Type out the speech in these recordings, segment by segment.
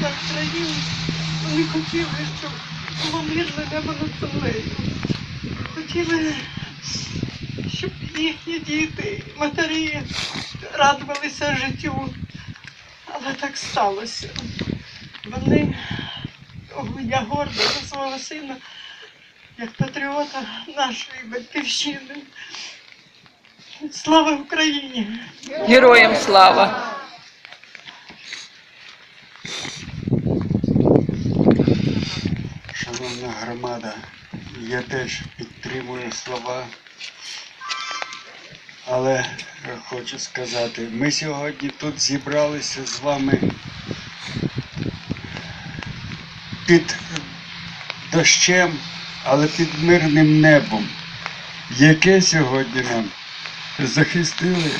за Україну. Вони хотіли, щоб було мирне небо над землею. Хотіли, щоб їхні діти, матері радувалися життю. Але так сталося. Вони, я горда за свого сина, як патріота нашої батьківщини. Слава Україні! Героям слава! Шановна громада, я теж підтримую слова. Але хочу сказати, ми сьогодні тут зібралися з вами під дощем, але під мирним небом, яке сьогодні нам захистили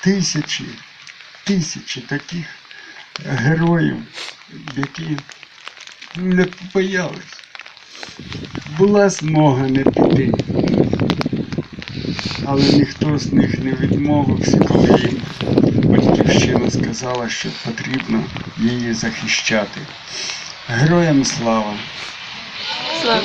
тисячі, тисячі таких героїв, які не побоялись. Була змога не піти. Але ніхто з них не відмовився, коли їм батьківщина сказала, що потрібно її захищати. Героям слава! Слава!